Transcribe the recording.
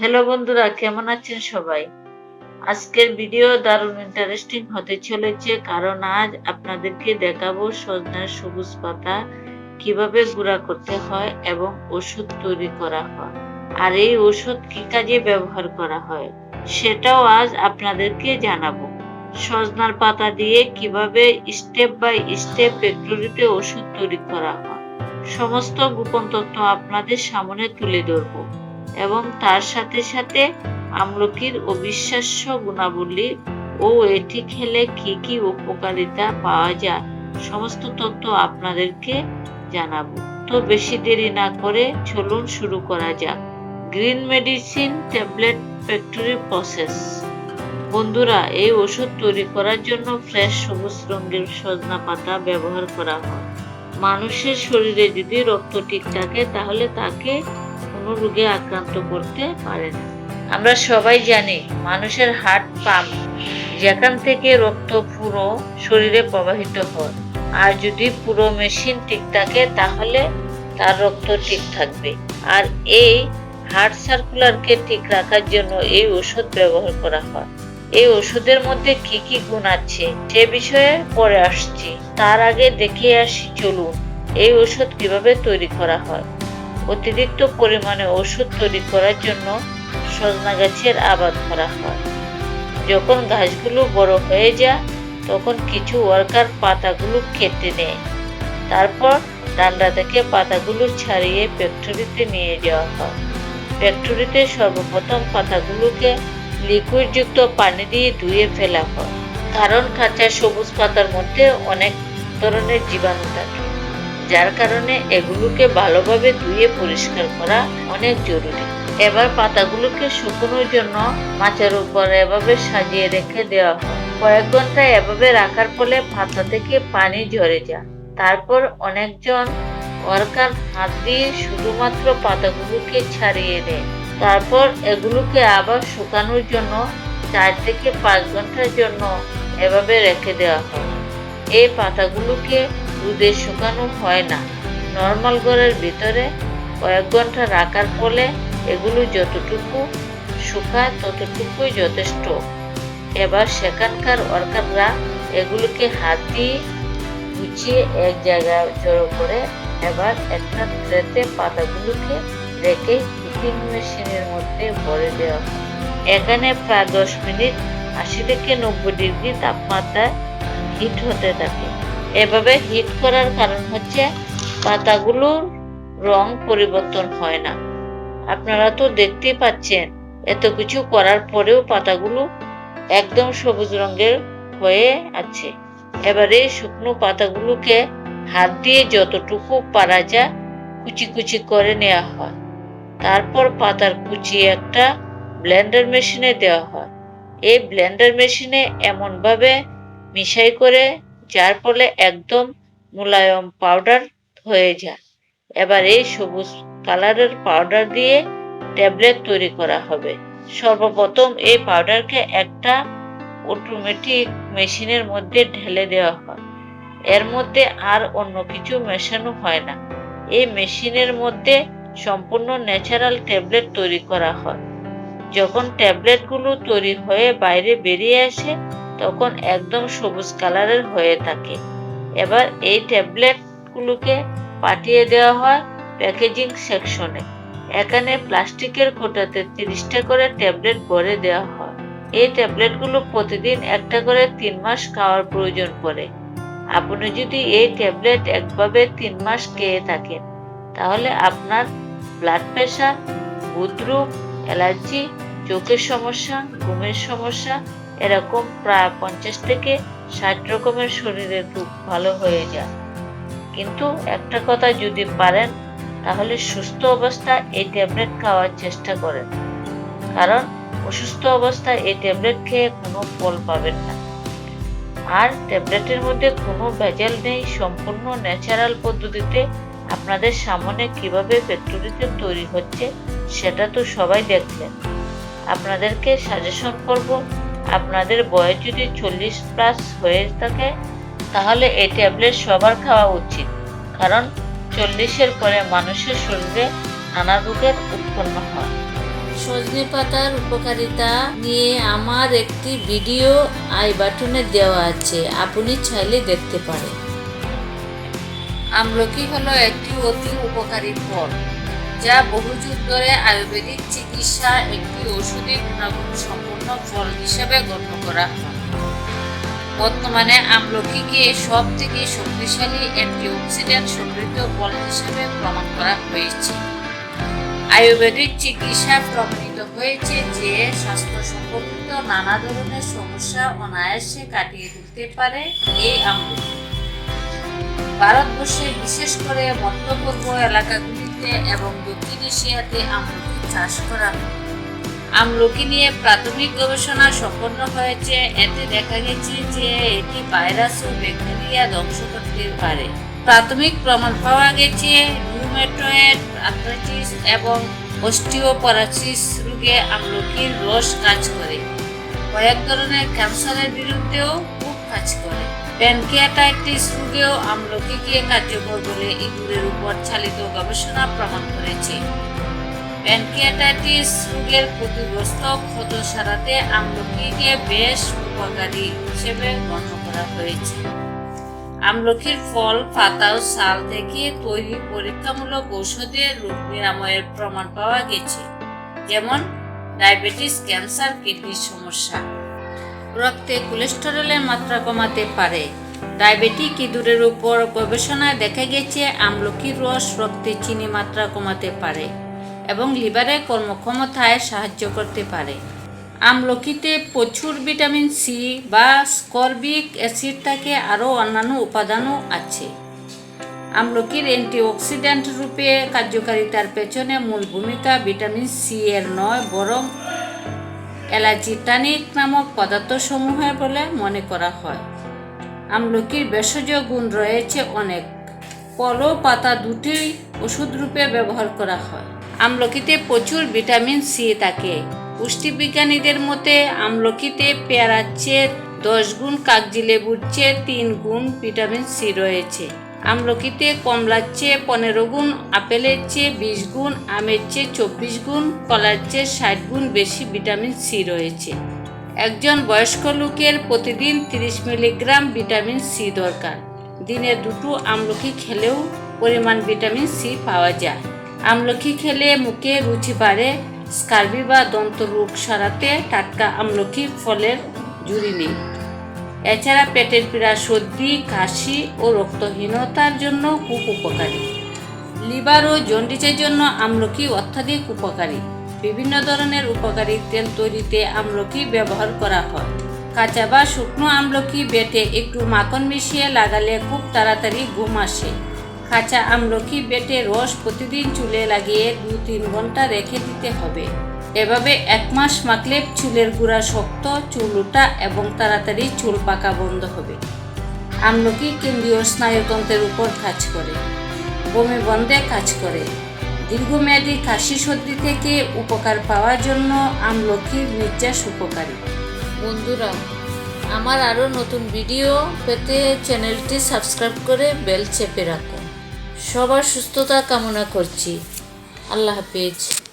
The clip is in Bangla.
হ্যালো বন্ধুরা, কেমন আছেন সবাই? আজকের ভিডিও দারুণ ইন্টারেস্টিং হতে চলেছে কারণ আজ আপনাদেরকে দেখাবো সজনার সবুজ পাতা কীভাবে গুঁড়া করতে হয় এবং ওষুধ তৈরি করা হয়। আর এই ওষুধ কি কাজে ব্যবহার করা হয়, সেটাও আজ আপনাদেরকে জানাব। সজনার পাতা দিয়ে কীভাবে স্টেপ বাই স্টেপ ফ্যাক্টরিতে ওষুধ তৈরি করা হয়, সমস্ত গোপন তথ্য আপনাদের সামনে তুলে ধরবো। এবং তার সাথে সাথে আমলকির অবিশ্বাস্য গুণাবলী ও এটি খেলে কি কি উপকারিতা পাওয়া যায়, সমস্ত তথ্য আপনাদেরকে জানাব। তো বেশি দেরি না করে চলুন শুরু করা যাক। Green medicine tablet factory process. বন্ধুরা, এই ওষুধ তৈরি করার জন্য ফ্রেশ সবুজ রঙের সজনা পাতা ব্যবহার করা হয়। মানুষের শরীরে যদি রক্ত ঠিক থাকে, তাহলে তাকে কোনো রোগে আক্রান্ত করতে পারে না। আমরা সবাই জানি মানুষের হার্ট পাম্প যেখান থেকে রক্ত পুরো শরীরে প্রবাহিত হয়। আর যদি পুরো মেশিন ঠিক থাকে, তাহলে তার রক্ত ঠিক থাকবে। আর এই হার্ট সার্কুলারকে ঠিক রাখার জন্য এই ওষুধ ব্যবহার করা হয়। এই ওষুধের মধ্যে কি কি গুণ আছে, সে বিষয়ে পরে আসছি। তার আগে দেখে আসি, চলুন এই ওষুধ কীভাবে তৈরি করা হয়। অতিরিক্ত পরিমাণে ওষুধ তৈরি করার জন্য সজনা গাছের আবাদ করা হয়। যখন গাছগুলো বড় হয়ে যায়, তখন কিছু ওয়ার্কার পাতাগুলো কেটে নেয়। তারপর ডান্ডা থেকে পাতাগুলো ছাড়িয়ে ফ্যাক্টরিতে নিয়ে যাওয়া হয়। ফ্যাক্টরিতে সর্বপ্রথম পাতাগুলোকে লিকুইডযুক্ত পানি দিয়ে ধুয়ে ফেলা হয়। কারণ কাঁচা সবুজ পাতার মধ্যে অনেক ধরনের জীবাণু থাকে। যার কারণে এগুলোকে ভালোভাবে ধুয়ে পরিষ্কার করা অনেক জরুরি। এবার পাতাগুলোকে শুকনোর জন্য মাচার উপর এভাবে সাজিয়ে রেখে দেওয়া হয়। কয়েক ঘণ্টা এভাবে রাখার ফলে পাতা থেকে পানি ঝরে যায়। তারপর অনেকজন ওয়ার্কার হাত দিয়ে শুধুমাত্র পাতাগুলোকে ছাড়িয়ে দেয় তারপর এগুলোকে আবার শুকানোর জন্য চার থেকে পাঁচ ঘণ্টার জন্য এভাবে রেখে দেওয়া হয়। এই পাতাগুলোকে রোদে শুকানো হয় না। নর্মাল ঘরের ভিতরে কয়েক ঘণ্টা রাখার ফলে এগুলো যতটুকু শুকায় ততটুকুই যথেষ্ট। এবার সেখানকার ওয়ার্কাররা এগুলোকে হাত দিয়ে গুছিয়ে এক জায়গায় জড়ো করে এবার একটা ট্রেতে পাতাগুলোকে রেখে হিটিং মেশিনের মধ্যে ভরে দেওয়া এখানে প্রায় দশ মিনিট আশি থেকে নব্বই ডিগ্রি তাপমাত্রায় হিট হতে থাকে। এভাবে হিট করার কারণ হচ্ছে পাতাগুলোর রং পরিবর্তন হয় না। আপনারা তো দেখতেই পাচ্ছেন, এত কিছু করার পরেও পাতাগুলো একদম সবুজ রঙের হয়ে আছে। এবারে শুকনো পাতাগুলোকে হাত দিয়ে যতটুকু পারা যায়, কুচি কুচি করে নেওয়া হয়। তারপর পাতার কুচি একটা ব্লেন্ডার মেশিনে দেওয়া হয়। এই ব্লেন্ডার মেশিনে এমনভাবে মিশাই করে যার ফলে একদম মোলায়ম পাউডার হয়ে যায়। এবার এই সবুজ কালারের পাউডার দিয়ে ট্যাবলেট তৈরি করা হবে। সর্বপ্রথম এই পাউডারকে একটা অটোমেটিক মেশিনের মধ্যে ঢেলে দেওয়া হয়। এর মধ্যে আর অন্য কিছু মেশানো হয় না। এই মেশিনের মধ্যে সম্পূর্ণ ন্যাচারাল ট্যাবলেট তৈরি করা হয়। যখন ট্যাবলেটগুলো তৈরি হয়ে বাইরে বেরিয়ে আসে তখন একদম সবুজ কালারের হয়ে থাকে। এবার এই ট্যাবলেটগুলোকে পাঠিয়ে দেওয়া হয় প্যাকেজিং সেকশনে। এখানে প্লাস্টিকের কোটাতে তিরিশটা করে ট্যাবলেট ভরে দেওয়া হয়। এই ট্যাবলেটগুলো প্রতিদিন একটা করে তিন মাস খাওয়ার প্রয়োজন পড়ে। আপনি যদি এই ট্যাবলেট একভাবে তিন মাস খেয়ে থাকেন, তাহলে আপনার ব্লাড প্রেশার বুদ্রুপ অ্যালার্জি, চোখের সমস্যা, ঘুমের সমস্যা এরকম প্রায় পঞ্চাশ থেকে ষাট রকমের শরীরের রোগ ভালো হয়ে যায়। কিন্তু একটা কথা যদি পারেন, তাহলে সুস্থ অবস্থা এই ট্যাবলেট খাওয়ার চেষ্টা করেন। কারণ অসুস্থ অবস্থায় এই ট্যাবলেট খেয়ে কোনো ফল পাবেন না। আর ট্যাবলেটের মধ্যে কোনো ভেজাল নেই, সম্পূর্ণ ন্যাচারাল পদ্ধতিতে আপনাদের সামনে কীভাবে ফ্যাক্টরিতে তৈরি হচ্ছে, সেটা তো সবাই দেখলেন। আপনাদেরকে সাজেশন করব আপনাদের বয়স যদি চল্লিশ প্লাস হয়ে থাকে, তাহলে এই ট্যাবলেট সবার খাওয়া উচিত। কারণ চল্লিশের পরে মানুষের শরীরে নানা রোগের উৎপন্ন হয়। সজনে পাতার উপকারিতা নিয়ে আমার একটি ভিডিও আই বাটনে দেওয়া আছে, আপনি চাইলে দেখতে পারেন। আমলকি হলো একটি অতি উপকারী ফল, যা বহু যুগ ধরে আয়ুর্বেদিক চিকিৎসা একটি ওষুধি গুণাগুণ সম্পন্ন ফল হিসেবে গণ্য করা হয়। বর্তমানে আমলকিকে সব থেকে শক্তিশালী অ্যান্টিঅক্সিডেন্ট সমৃদ্ধ ফল হিসেবে প্রমাণ করা হয়েছে। আয়ুর্বেদিক চিকিৎসা প্রমাণিত হয়েছে যে স্বাস্থ্য সম্পর্কিত নানা ধরনের সমস্যা অনায়াসে কাটিয়ে তুলতে পারে এই আমলকি। ভারতবর্ষে বিশেষ করে মধ্য পূর্ব এলাকাগুলিতে এবং দক্ষিণ এশিয়াতে আমলকি চাষ করা হয়। আমলকি নিয়ে প্রাথমিক গবেষণা সম্পন্ন হয়েছে। এতে দেখা গেছে যে এটি ভাইরাস ও ব্যাকটেরিয়া ধ্বংস করতে পারে। প্রাথমিক প্রমাণ পাওয়া গেছে রিউমেটয়েড আর্থ্রাইটিস এবং অস্টিওপরাসিস রোগে আমলকির রস কাজ করে। কয়েক ধরনের ক্যান্সারের বিরুদ্ধেও খুব কাজ করে। প্যানকিয়াটাইটিস রোগেও আমলকিকে কার্যকর বলে ইঁদুরের উপর চালিত গবেষণা প্রমাণ করেছে। প্যানকিয়াটাইটিস রোগের ক্ষতিগ্রস্ত ক্ষত সারাতে আমলকিকে বেশ উপকারী হিসেবে গণ্য করা হয়েছে। আমলকির ফল, পাতা ও ছাল থেকে তৈরি পরীক্ষামূলক ঔষধের রোগ নিরাময়ের প্রমাণ পাওয়া গেছে, যেমন ডায়াবেটিস, ক্যান্সার, কিডনির সমস্যা। রক্তে কোলেস্টেরলের মাত্রা কমাতে পারে। ডায়াবেটিক ইঁদুরের উপর গবেষণায় দেখা গেছে, আমলকির রস রক্তে চিনি মাত্রা কমাতে পারে। এবং লিভারের কর্মক্ষমতায় সাহায্য করতে পারে। আমলকিতে প্রচুর ভিটামিন সি বা স্করবিক অ্যাসিড থাকে, আরও অন্যান্য উপাদানও আছে। আমলকির অ্যান্টিঅক্সিডেন্ট রূপে কার্যকারিতার পেছনে মূল ভূমিকা ভিটামিন সি এর নয়, বরং অ্যালাজিটানিক নামক পদার্থসমূহের বলে মনে করা হয়। আমলকির ভেষজ গুণ রয়েছে অনেক। ও পাতা দুটি ওষুধ রূপে ব্যবহার করা হয়। আমলকিতে প্রচুর ভিটামিন সি থাকে। পুষ্টিবিজ্ঞানীদের মতে, আমলকিতে পেয়ারার চেয়ে দশ গুণ, কাগজি লেবুর চেয়ে তিন গুণ ভিটামিন সি রয়েছে। আমলকিতে কমলার চেয়ে পনেরো গুণ, আপেলের চেয়ে বিশ গুণ, আমের চেয়ে চব্বিশ গুণ, কলার চেয়ে ষাট গুণ বেশি ভিটামিন সি রয়েছে। একজন বয়স্ক লোকের প্রতিদিন তিরিশ মিলিগ্রাম ভিটামিন সি দরকার। দিনে দুটো আমলকি খেলেও পরিমাণ ভিটামিন সি পাওয়া যায়। আমলকি খেলে মুখে রুচি বাড়ে, স্কার্বি বা দন্ত রোগ সারাতে টাটকা আমলকি ফলের জুড়ি নেই। এছাড়া পেটের পীড়া, সর্দি, কাশি ও রক্তহীনতার জন্য খুব উপকারী। লিভার ও জন্ডিসের জন্য আমলকি অত্যাধিক উপকারী। বিভিন্ন ধরনের উপকারী তেল তৈরিতে আমলকি ব্যবহার করা হয়। কাঁচা বা শুকনো আমলকি বেটে একটু মাখন মিশিয়ে লাগালে খুব তাড়াতাড়ি ঘুম আসে। কাঁচা আমলকি বেটে রস প্রতিদিন চুলে লাগিয়ে দু তিন ঘণ্টা রেখে দিতে হবে। এভাবে এক মাস মাখলে চুলের গুঁড়া শক্ত, চুল ওঠা এবং তাড়াতাড়ি চুল পাকা বন্ধ হবে। আমলকি কেন্দ্রীয় স্নায়ুতন্ত্রের উপর কাজ করে, বমি বন্ধে কাজ করে। দীর্ঘমেয়াদী কাশি সর্দি থেকে উপকার পাওয়ার জন্য আমলকির নির্যাস উপকারী। বন্ধুরা, আমার আরও নতুন ভিডিও পেতে চ্যানেলটি সাবস্ক্রাইব করে বেল চেপে রাখুন। সবার সুস্থতা কামনা করছি। আল্লাহ হাফিজ।